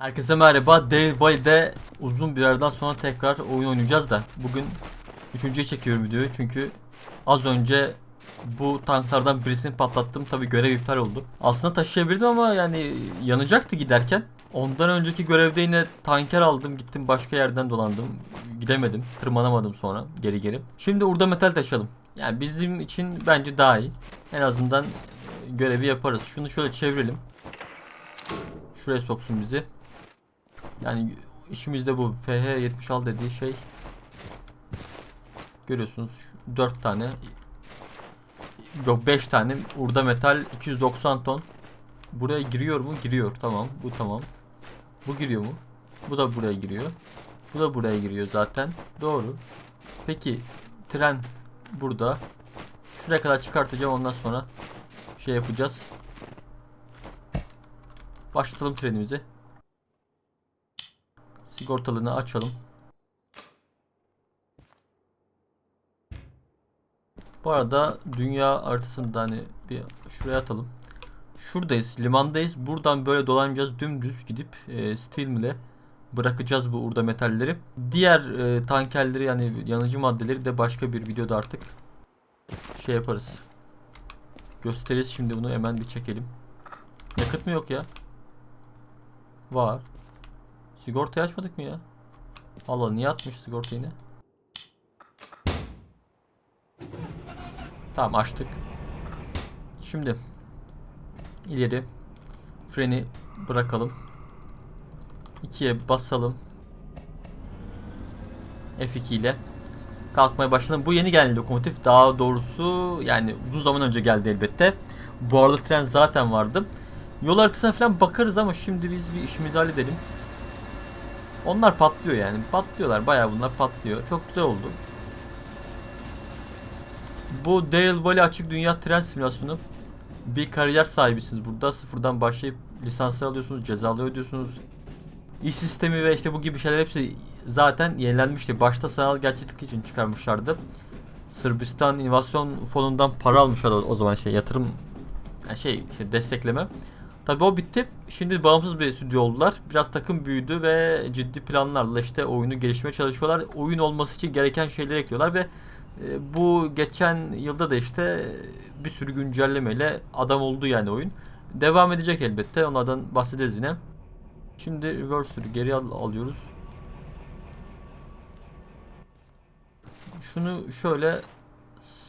Herkese merhaba. Daryl Valley'de uzun bir aradan sonra tekrar oyun oynayacağız da bugün üçüncüye çekiyorum videoyu çünkü az önce bu tanklardan birisini patlattım. Tabi görev iptal oldu. Aslında taşıyabilirdim ama yani yanacaktı giderken. Ondan önceki görevde yine tanker aldım. Gittim başka yerden dolandım. Gidemedim. Tırmanamadım sonra geri geri. Şimdi urda metal taşıyalım. Yani bizim için bence daha iyi. En azından görevi yaparız. Şunu şöyle çevirelim. Şuraya soksun bizi. Yani işimizde bu FH70 dediği şey görüyorsunuz 4 tane yok 5 tane urda metal 290 ton. Buraya giriyor mu? Giriyor tamam bu tamam. Bu giriyor mu? Bu da buraya giriyor. Bu da buraya giriyor zaten doğru. Peki tren burada. Şuraya kadar çıkartacağım ondan sonra şey yapacağız. Başlatalım trenimizi Sigortalığını açalım. Bu arada dünya haritasında hani bir şuraya atalım. Şuradayız, limandayız. Buradan böyle dolanacağız. Dümdüz gidip e, steel mill'e bırakacağız bu urda metalleri. Diğer e, tankerleri yani yanıcı maddeleri de başka bir videoda artık şey yaparız. Gösteririz şimdi bunu hemen bir çekelim. Yakıt mı yok ya? Var. Sigortayı açmadık mı ya? Allah niye atmış sigorta yine? Tamam açtık. Şimdi ileri freni bırakalım. 2'ye basalım. F2 ile kalkmaya başladım. Bu yeni gelen lokomotif daha doğrusu yani uzun zaman önce geldi elbette. Bu arada tren zaten vardı. Yol haritasına falan bakarız ama şimdi biz bir işimizi halledelim. Onlar patlıyor yani. Patlıyorlar. Bayağı bunlar patlıyor. Çok güzel oldu. Bu Daryl Valley açık dünya tren simülasyonu. Bir kariyer sahibisiniz burada. Sıfırdan başlayıp lisanslar alıyorsunuz. Cezalı ödüyorsunuz. İş sistemi ve işte bu gibi şeyler hepsi zaten yenilenmişti. Başta sanal gerçeklik için çıkarmışlardı. Sırbistan İnovasyon Fonu'ndan para almışlar o, zaman şey yatırım yani şey, şey destekleme. Tabii o bitti. Şimdi bağımsız bir stüdyo oldular. Biraz takım büyüdü ve ciddi planlarla işte oyunu gelişmeye çalışıyorlar. Oyun olması için gereken şeyleri ekliyorlar ve e, bu geçen yılda da işte bir sürü güncellemeyle adam oldu yani oyun. Devam edecek elbette. Onlardan bahsederiz yine. Şimdi reverse'ü geri al- alıyoruz. Şunu şöyle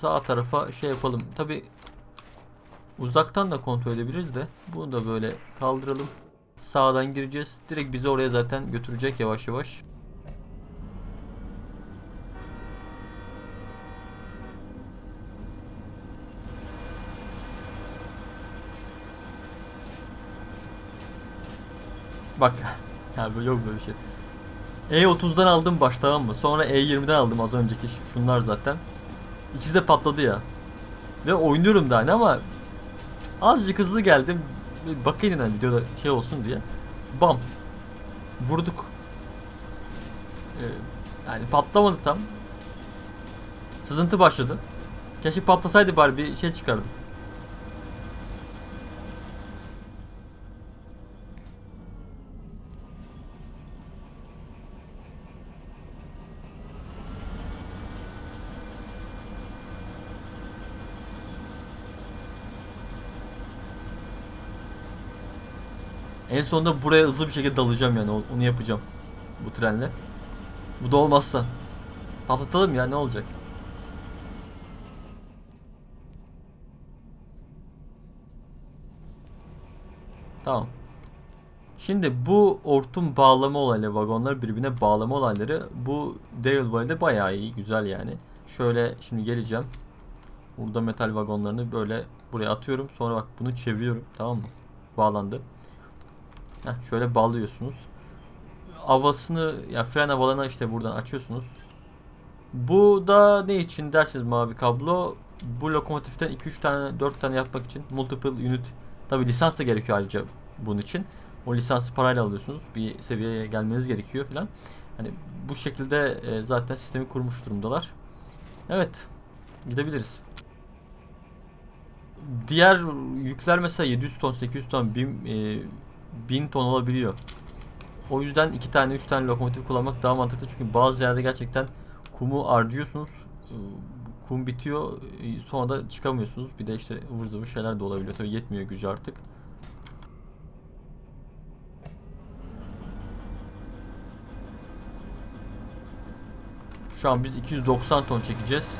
sağ tarafa şey yapalım. Tabi Uzaktan da kontrol edebiliriz de bunu da böyle kaldıralım. Sağdan gireceğiz. Direkt bizi oraya zaten götürecek yavaş yavaş. Bak. ya böyle yok böyle bir şey. E30'dan aldım baş tamam mı? Sonra E20'den aldım az önceki şunlar zaten. İkisi de patladı ya. Ve oynuyorum da hani ama azıcık hızlı geldim. Bakayım dedim videoda şey olsun diye. Bam. Vurduk. Ee, yani patlamadı tam. Sızıntı başladı. Keşke patlasaydı bari bir şey çıkardım. En sonunda buraya hızlı bir şekilde dalacağım yani onu yapacağım. Bu trenle. Bu da olmazsa. Patlatalım ya ne olacak? Tamam. Şimdi bu hortum bağlama olayları, vagonları birbirine bağlama olayları bu Daryl Valley'de bayağı iyi, güzel yani. Şöyle şimdi geleceğim. Burada metal vagonlarını böyle buraya atıyorum. Sonra bak bunu çeviriyorum. Tamam mı? Bağlandı. Heh, şöyle bağlıyorsunuz. Havasını ya fren havalarını işte buradan açıyorsunuz. Bu da ne için derseniz mavi kablo. Bu lokomotiften 2-3 tane 4 tane yapmak için multiple unit tabi lisans da gerekiyor ayrıca bunun için. O lisansı parayla alıyorsunuz. Bir seviyeye gelmeniz gerekiyor filan. Hani bu şekilde e, zaten sistemi kurmuş durumdalar. Evet. Gidebiliriz. Diğer yükler mesela 700 ton, 800 ton, 1000, e, 1000 ton olabiliyor. O yüzden iki tane üç tane lokomotif kullanmak daha mantıklı çünkü bazı yerde gerçekten kumu harcıyorsunuz. Ee, Kum bitiyor e, sonra da çıkamıyorsunuz. Bir de işte ıvır zıvır şeyler de olabiliyor. Tabii yetmiyor gücü artık. Şu an biz 290 ton çekeceğiz.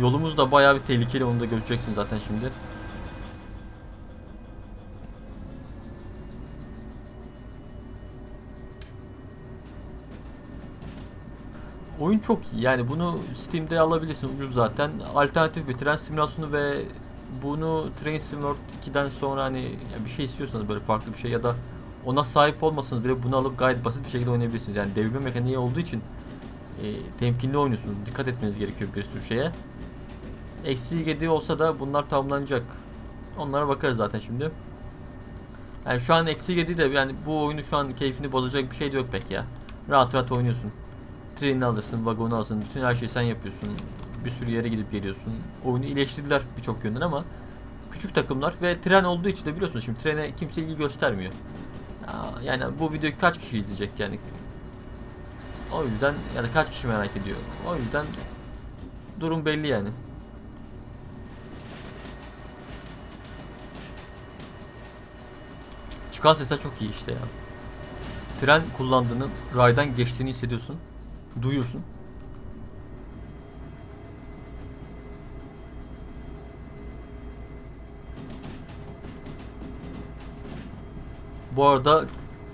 Yolumuz da bayağı bir tehlikeli onu da göreceksin zaten şimdi. Oyun çok iyi. Yani bunu Steam'de alabilirsin. Ucuz zaten. Alternatif bir tren simülasyonu ve bunu Train Sim 2'den sonra hani bir şey istiyorsanız böyle farklı bir şey ya da ona sahip olmasanız bile bunu alıp gayet basit bir şekilde oynayabilirsiniz. Yani devirme mekaniği olduğu için e, temkinli oynuyorsunuz. Dikkat etmeniz gerekiyor bir sürü şeye. Eksi 7 olsa da bunlar tamamlanacak. Onlara bakarız zaten şimdi. Yani şu an eksi 7 de yani bu oyunu şu an keyfini bozacak bir şey de yok pek ya. Rahat rahat oynuyorsun. Trenini alırsın, vagonu alırsın, bütün her şeyi sen yapıyorsun. Bir sürü yere gidip geliyorsun. Oyunu iyileştirdiler birçok yönden ama küçük takımlar ve tren olduğu için de biliyorsunuz şimdi trene kimse ilgi göstermiyor. Ya, Yani bu videoyu kaç kişi izleyecek yani? O yüzden ya da kaç kişi merak ediyor. O yüzden durum belli yani. Çıkan sesler çok iyi işte ya. Tren kullandığını, raydan geçtiğini hissediyorsun. Duyuyorsun. Bu arada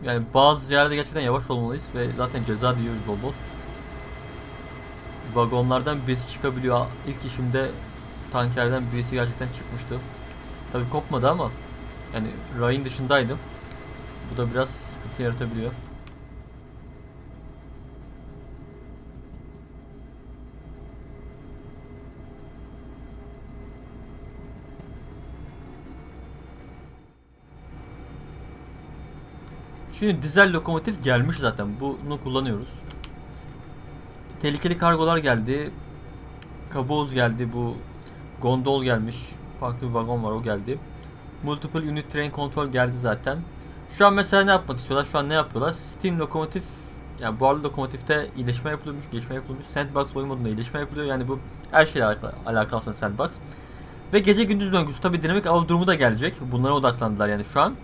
yani bazı yerde gerçekten yavaş olmalıyız ve zaten ceza diyoruz bol bol. Vagonlardan birisi çıkabiliyor. İlk işimde tankerden birisi gerçekten çıkmıştı. Tabi kopmadı ama yani rayın dışındaydım. Bu da biraz sıkıntı yaratabiliyor. Şimdi dizel lokomotif gelmiş zaten. Bunu kullanıyoruz. Tehlikeli kargolar geldi. Kaboz geldi. Bu gondol gelmiş. Farklı bir vagon var o geldi. Multiple Unit Train Control geldi zaten. Şu an mesela ne yapmak istiyorlar? Şu an ne yapıyorlar? Steam lokomotif yani buharlı lokomotifte iyileşme yapılıyormuş, gelişme yapılmış. Sandbox oyun modunda iyileşme yapılıyor. Yani bu her şeyle alakalı, alakalı Sandbox. Ve gece gündüz döngüsü tabi dinamik av durumu da gelecek. Bunlara odaklandılar yani şu an.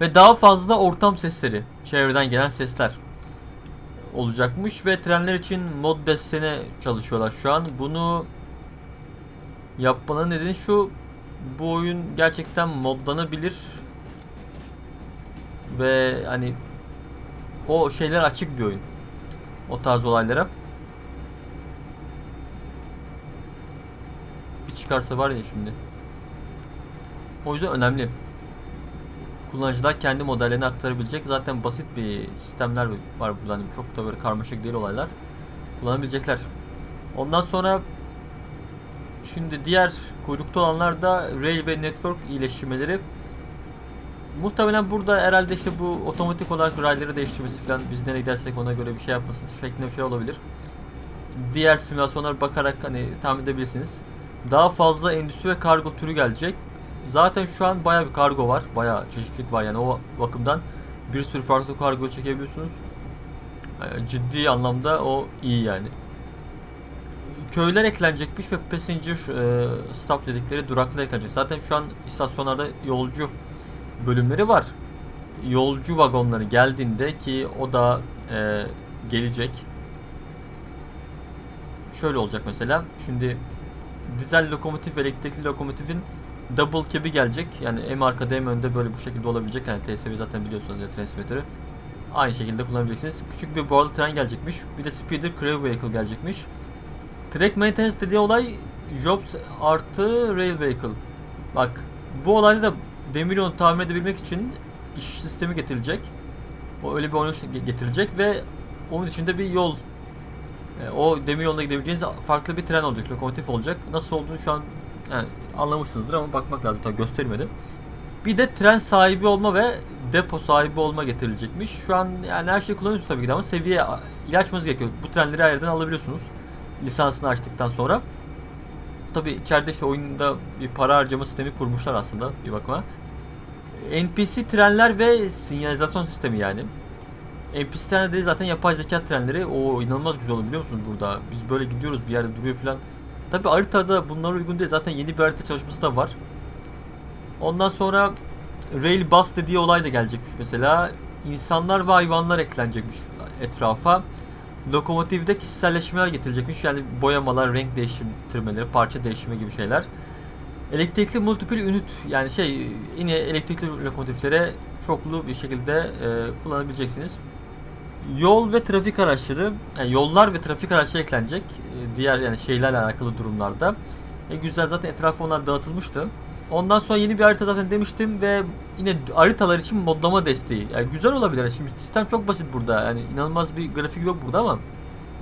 Ve daha fazla ortam sesleri, çevreden gelen sesler olacakmış ve trenler için mod destene çalışıyorlar şu an. Bunu yapmanın nedeni şu bu oyun gerçekten modlanabilir ve hani o şeyler açık bir oyun. O tarz olaylara. Bir çıkarsa var ya şimdi. O yüzden önemli kullanıcılar kendi modellerini aktarabilecek. Zaten basit bir sistemler var burada. Hani çok da böyle karmaşık değil olaylar. Kullanabilecekler. Ondan sonra şimdi diğer kuyrukta olanlar da Railway Network iyileştirmeleri. Muhtemelen burada herhalde işte bu otomatik olarak rayları değiştirmesi falan biz nereye gidersek ona göre bir şey yapması şeklinde bir şey olabilir. Diğer simülasyonlara bakarak hani tahmin edebilirsiniz. Daha fazla endüstri ve kargo türü gelecek. Zaten şu an baya bir kargo var. Baya çeşitlilik var yani o bakımdan bir sürü farklı kargo çekebiliyorsunuz. Yani ciddi anlamda o iyi yani. Köyler eklenecekmiş ve passenger e, stop dedikleri duraklar eklenecek. Zaten şu an istasyonlarda yolcu bölümleri var. Yolcu vagonları geldiğinde ki o da e, gelecek. Şöyle olacak mesela. Şimdi dizel lokomotif ve elektrikli lokomotifin double cab'i gelecek. Yani hem arkada hem önde böyle bu şekilde olabilecek. Yani TSV zaten biliyorsunuz ya transmitter'ı. Aynı şekilde kullanabileceksiniz. Küçük bir buharlı tren gelecekmiş. Bir de speeder crew vehicle gelecekmiş. Track maintenance dediği olay jobs artı rail vehicle. Bak bu olayda da demir yolu tamir edebilmek için iş sistemi getirilecek. O öyle bir oyun getirilecek ve onun içinde bir yol e, o demir yoluna gidebileceğiniz farklı bir tren olacak, lokomotif olacak. Nasıl olduğunu şu an yani anlamışsınızdır ama bakmak lazım tabii göstermedim. Bir de tren sahibi olma ve depo sahibi olma getirilecekmiş. Şu an yani her şeyi kullanıyorsunuz tabii ki de ama seviye ilaçmanız gerekiyor. Bu trenleri her alabiliyorsunuz. Lisansını açtıktan sonra. Tabii içeride işte oyunda bir para harcama sistemi kurmuşlar aslında bir bakıma. NPC trenler ve sinyalizasyon sistemi yani. NPC trenleri zaten yapay zeka trenleri. O inanılmaz güzel oluyor biliyor musunuz burada? Biz böyle gidiyoruz bir yerde duruyor falan. Tabi haritada bunlara uygun değil. Zaten yeni bir harita çalışması da var. Ondan sonra Rail Bus dediği olay da gelecekmiş mesela. İnsanlar ve hayvanlar eklenecekmiş etrafa. Lokomotivde kişiselleşmeler getirilecekmiş. Yani boyamalar, renk değiştirmeleri, parça değişimi gibi şeyler. Elektrikli multiple unit yani şey yine elektrikli lokomotiflere çoklu bir şekilde e, kullanabileceksiniz. Yol ve trafik araçları, yani yollar ve trafik araçları eklenecek. E, diğer yani şeylerle alakalı durumlarda. E, güzel zaten etrafı onlar dağıtılmıştı. Ondan sonra yeni bir harita zaten demiştim ve yine haritalar için modlama desteği. Yani güzel olabilir. Şimdi sistem çok basit burada. Yani inanılmaz bir grafik yok burada ama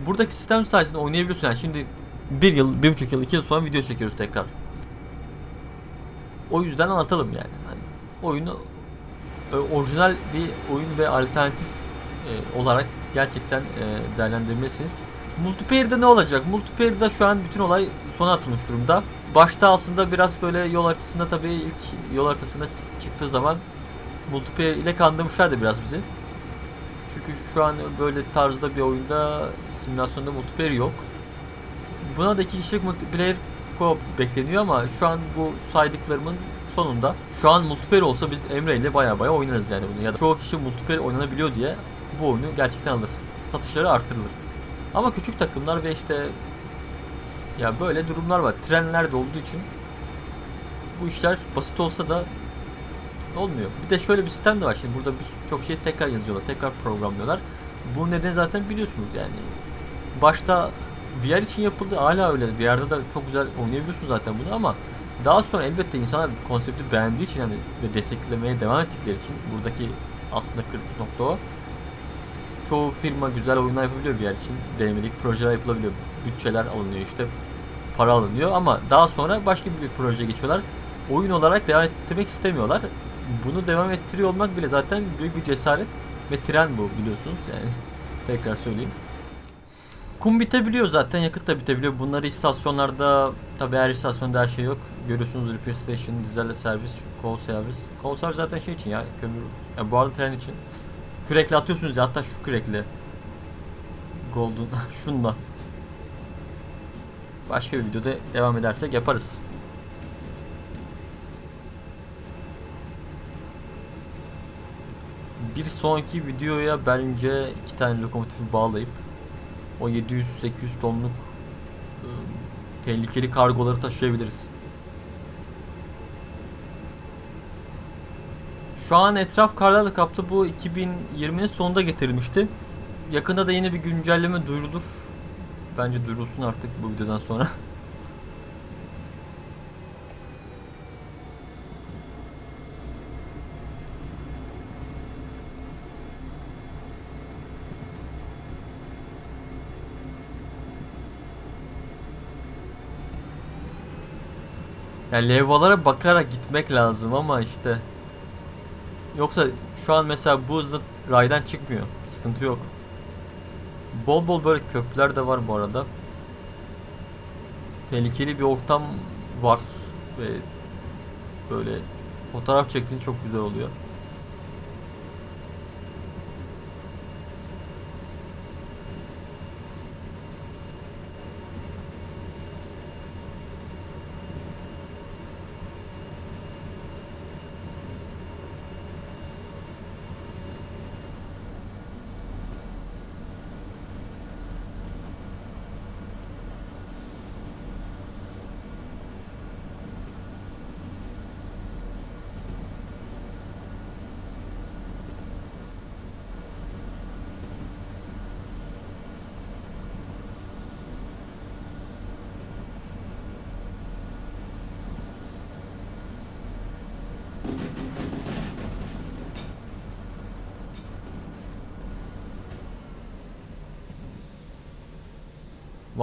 buradaki sistem sayesinde oynayabiliyorsun. Yani şimdi bir yıl, bir buçuk yıl, iki yıl sonra video çekiyoruz tekrar. O yüzden anlatalım yani. Hani oyunu e, orijinal bir oyun ve alternatif e, olarak gerçekten e, değerlendirmelisiniz. Multiplayer'da ne olacak? Multiplayer'da şu an bütün olay sona atılmış durumda. Başta aslında biraz böyle yol haritasında tabii ilk yol haritasında çıktığı zaman multiplayer ile kandırmışlardı biraz bizi. Çünkü şu an böyle tarzda bir oyunda simülasyonda multiplayer yok. Buna da iki kişilik multiplayer co bekleniyor ama şu an bu saydıklarımın sonunda şu an multiplayer olsa biz Emre ile baya baya oynarız yani bunu ya da çoğu kişi multiplayer oynanabiliyor diye bu oyunu gerçekten alır. Satışları artırılır. Ama küçük takımlar ve işte ya böyle durumlar var. Trenler de olduğu için bu işler basit olsa da olmuyor. Bir de şöyle bir sistem de var. Şimdi burada birçok şey tekrar yazıyorlar, tekrar programlıyorlar. Bu neden zaten biliyorsunuz yani. Başta VR için yapıldı. Hala öyle. Yerde de çok güzel oynayabiliyorsun zaten bunu ama daha sonra elbette insanlar konsepti beğendiği için yani ve desteklemeye devam ettikleri için buradaki aslında kritik nokta o. Çoğu firma güzel oyunlar yapabiliyor bir yer için. Denemelik projeler yapılabiliyor. Bütçeler alınıyor işte. Para alınıyor ama daha sonra başka bir proje geçiyorlar. Oyun olarak devam ettirmek istemiyorlar. Bunu devam ettiriyor olmak bile zaten büyük bir cesaret ve tren bu biliyorsunuz yani. Tekrar söyleyeyim. Kum bitebiliyor zaten, yakıt da bitebiliyor. Bunları istasyonlarda, tabi her istasyonda her şey yok. Görüyorsunuz repair station, dizel servis, call servis. Call servis zaten şey için ya, kömür. Ya bu arada tren için. Kürekle atıyorsunuz ya, hatta şu kürekle. Golden, şunla. Başka bir videoda devam edersek yaparız. Bir sonraki videoya bence iki tane lokomotifi bağlayıp o 700-800 tonluk e, tehlikeli kargoları taşıyabiliriz. Şu an etraf karlarla kaplı bu 2020'nin sonunda getirilmişti. Yakında da yine bir güncelleme duyurulur. Bence duyurulsun artık bu videodan sonra. Yani levhalara bakarak gitmek lazım ama işte. Yoksa şu an mesela bu hızla raydan çıkmıyor. Sıkıntı yok. Bol bol böyle köprüler de var bu arada. Tehlikeli bir ortam var ve böyle fotoğraf çektiğin çok güzel oluyor.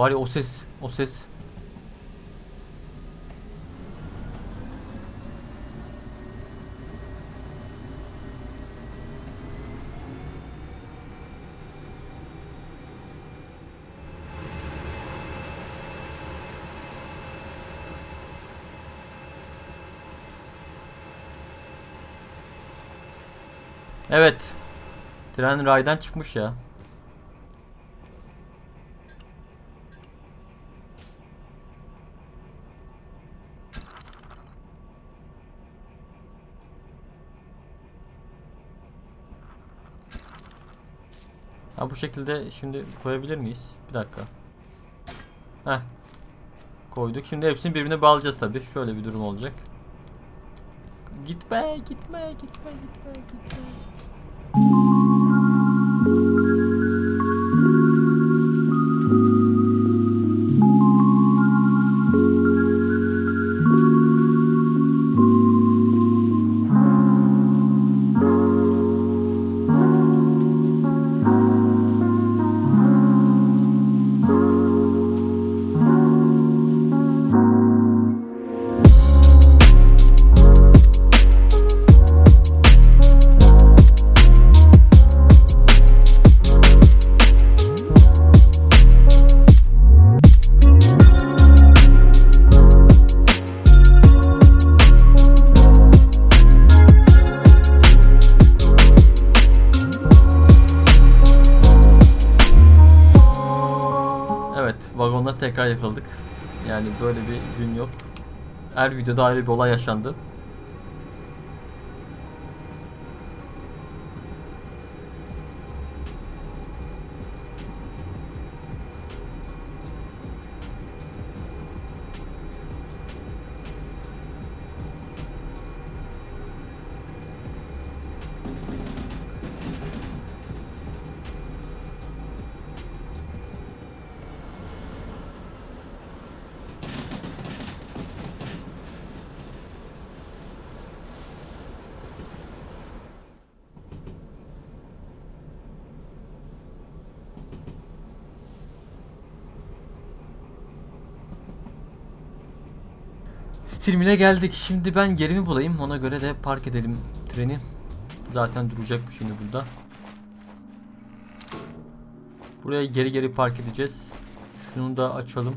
Var ya o ses, o ses. Evet. Tren raydan çıkmış ya. Ha bu şekilde şimdi koyabilir miyiz? Bir dakika. Heh. Koyduk. Şimdi hepsini birbirine bağlayacağız tabii. Şöyle bir durum olacak. Gitme, gitme, gitme, gitme, gitme. Bir gün yok. Her videoda ayrı bir olay yaşandı. Stilmile geldik. Şimdi ben yerimi bulayım. Ona göre de park edelim treni. Zaten duracak şimdi burada. Buraya geri geri park edeceğiz. Şunu da açalım.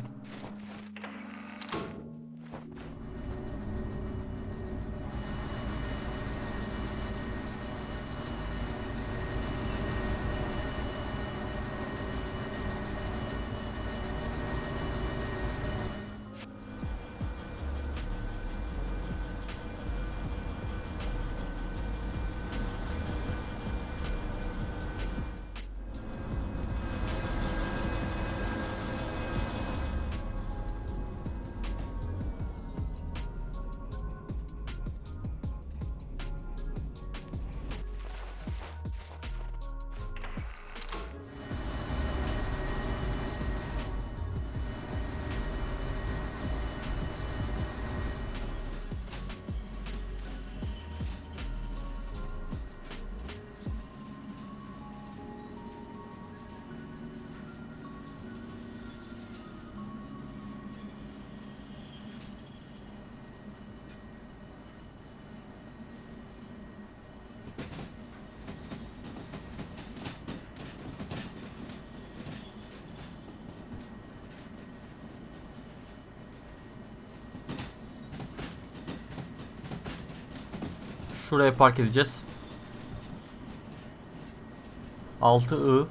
Şuraya park edeceğiz. 6 I.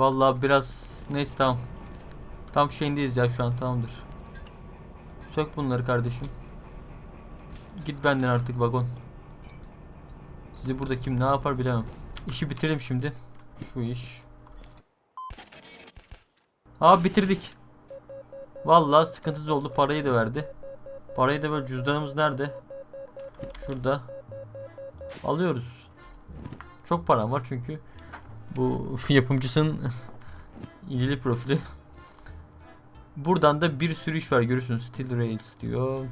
Vallahi biraz neyse tamam. Tam şeyindeyiz ya şu an tamamdır. Sök bunları kardeşim. Git benden artık vagon. Sizi burada kim ne yapar bilemem. İşi bitirelim şimdi. Şu iş. Aa bitirdik. Vallahi sıkıntısız oldu. Parayı da verdi. Parayı da böyle cüzdanımız nerede? Şurada. Alıyoruz. Çok param var çünkü bu yapımcısının ilgili profili. Buradan da bir sürü iş var görüyorsunuz. Steel Rails diyor.